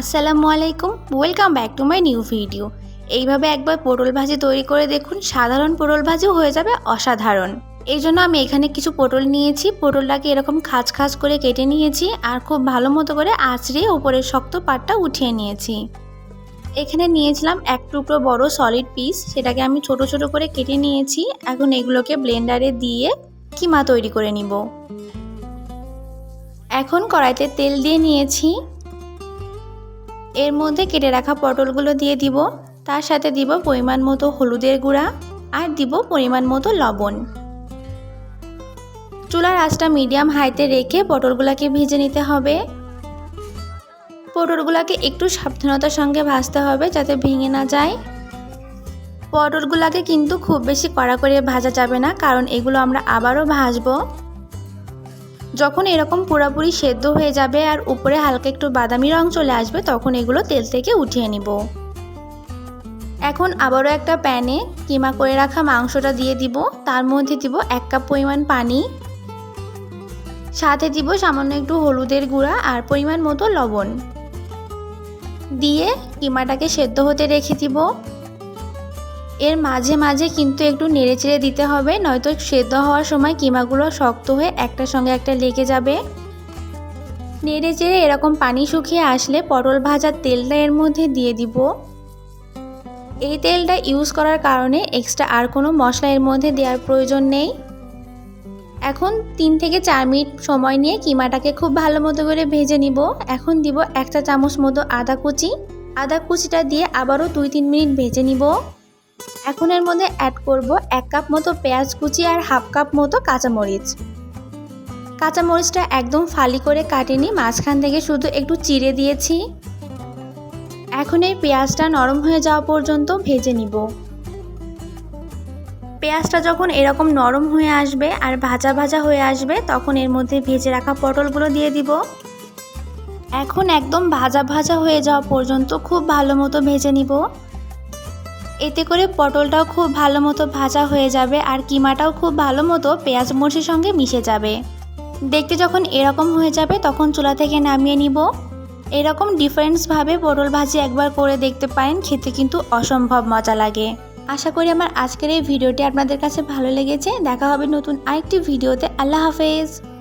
আসসালামু আলাইকুম। Welcome back to my new video এইভাবে একবার পটল ভাজি তৈরি করে দেখুন, সাধারণ পটল ভাজিও হয়ে যাবে অসাধারণ। এই জন্য আমি এখানে কিছু পটল নিয়েছি। পটলটাকে এরকম খাঁজ খাঁজ করে কেটে নিয়েছি আর খুব ভালো মতো করে আঁচড়িয়ে উপরের শক্ত পাটটা উঠিয়ে নিয়েছি। এখানে নিয়েছিলাম এক টুকরো বড় সলিড পিস সেটাকে আমি ছোট ছোট করে কেটে নিয়েছি। এখন এগুলোকে ব্লেন্ডারে দিয়ে কিমা তৈরি করে নিব। এখন কড়াইতে তেল দিয়ে নিয়েছি। এর মধ্যে কেটে রাখা পটলগুলো দিয়ে দিব। তার সাথে দিব পরিমাণ মতো হলুদের গুঁড়া আর দিব পরিমাণ মতো লবণ। চুলার আঁচটা মিডিয়াম হাইতে রেখে পটলগুলোকে ভেজে নিতে হবে। পটলগুলোকে একটু সাবধানতার সঙ্গে ভাজতে হবে যাতে ভেঙে না যায়। পটলগুলোকে কিন্তু খুব বেশি কড়া করে ভাজা যাবে না, কারণ এগুলো আমরা আবারও ভাজবো। যখন এরকম পুরোপুরি সেদ্ধ হয়ে যাবে আর উপরে হালকা একটু বাদামি রং চলে আসবে, তখন এগুলো তেল থেকে উঠিয়ে নিব। এখন আবারও একটা প্যানে কিমা করে রাখা মাংসটা দিয়ে দিব। তার মধ্যে দিব এক কাপ পরিমাণ পানি। সাথে দিব সামান্য একটু হলুদের গুঁড়া আর পরিমাণ মতো লবণ। দিয়ে কিমাটাকে সেদ্ধ হতে রেখে দিব। এর মাঝে মাঝে কিন্তু একটু নেড়েচেড়ে দিতে হবে, নয়তো সেদ্ধ হওয়ার সময় কিমাগুলো শক্ত হয়ে একটার সঙ্গে একটা লেগে যাবে। নেড়ে চেড়ে এরকম পানি শুকিয়ে আসলে পটল ভাজার তেলটা এর মধ্যে দিয়ে দিব। এই তেলটা ইউজ করার কারণে এক্সট্রা আর কোনো মশলা এর মধ্যে দেওয়ার প্রয়োজন নেই। এখন তিন থেকে চার মিনিট সময় নিয়ে কিমাটাকে খুব ভালো মতো করে ভেজে নিব। এখন দিব একটা চামচ মতো আদা কুচি। আদা কুচিটা দিয়ে আবারও দুই তিন মিনিট ভেজে নিব। এখন এর মধ্যে অ্যাড করব এক কাপ মতো পেঁয়াজ কুচি আর হাফ কাপ মতো কাঁচামরিচ। কাঁচামরিচটা একদম ফালি করে কাটিনি, মাঝখান থেকে শুধু একটু চিড়ে দিয়েছি। এখন এই পেঁয়াজটা নরম হয়ে যাওয়া পর্যন্ত ভেজে নিব। পেঁয়াজটা যখন এরকম নরম হয়ে আসবে আর ভাজা ভাজা হয়ে আসবে, তখন এর মধ্যে ভেজে রাখা পটলগুলো দিয়ে দিব। এখন একদম ভাজা ভাজা হয়ে যাওয়া পর্যন্ত খুব ভালো মতো ভেজে নিব। এতে করে পটলটাও খুব ভালো মতো ভাজা হয়ে যাবে আর কিমাটাও খুব ভালো মতো পেঁয়াজ মরিচের সঙ্গে মিশে যাবে। দেখতে যখন এরকম হয়ে যাবে তখন চুলা থেকে নামিয়ে নিব। এরকম ডিফারেন্সভাবে পটল ভাজি একবার করে দেখতে পারেন, খেতে কিন্তু অসম্ভব মজা লাগে। আশা করি আমার আজকের এই ভিডিওটি আপনাদের কাছে ভালো লেগেছে। দেখা হবে নতুন আরেকটি ভিডিওতে। আল্লাহ হাফেজ।